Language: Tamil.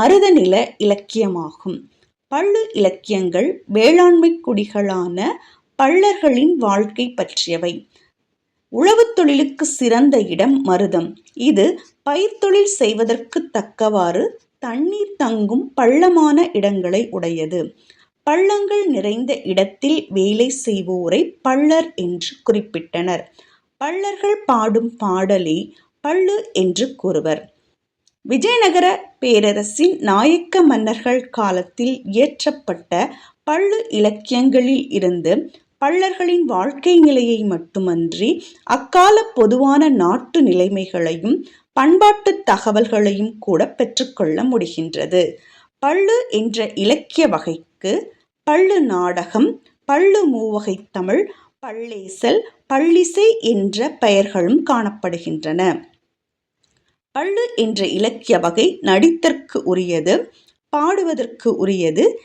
மருதநில இலக்கியமாகும் பள்ளு இலக்கியங்கள் வேளாண்மை குடிகளான பள்ளர்களின் வாழ்க்கை பற்றியவை. உழவுத் தொழிலுக்கு சிறந்த இடம் மருதம். இது பயிர்த்தொழில் செய்வதற்குத் தக்கவாறு தண்ணீர் தங்கும் பள்ளமான இடங்களை உடையது. பள்ளங்கள் நிறைந்த இடத்தில் வேலை செய்வோரை பள்ளர் என்று குறிப்பிட்டனர். பள்ளர்கள் பாடும் பாடலே பள்ளு என்று கூறுவர். விஜயநகர பேரரசின் நாயக்க மன்னர்கள் காலத்தில் இயற்றப்பட்ட பள்ளு இலக்கியங்களில் இருந்து பள்ளர்களின் வாழ்க்கை நிலையை மட்டுமன்றி அக்கால பொதுவான நாட்டு நிலைமைகளையும் பண்பாட்டு தகவல்களையும் கூட பெற்றுக்கொள்ள முடிகின்றது. பள்ளு என்ற இலக்கிய வகைக்கு பள்ளு நாடகம், பள்ளு மூவகைத் தமிழ், பள்ளேசல், பள்ளிசை என்ற பெயர்களும் காணப்படுகின்றன. பள்ளு என்ற இலக்கிய வகை நடித்தற்கு உரியது, பாடுவதற்கு உரியது.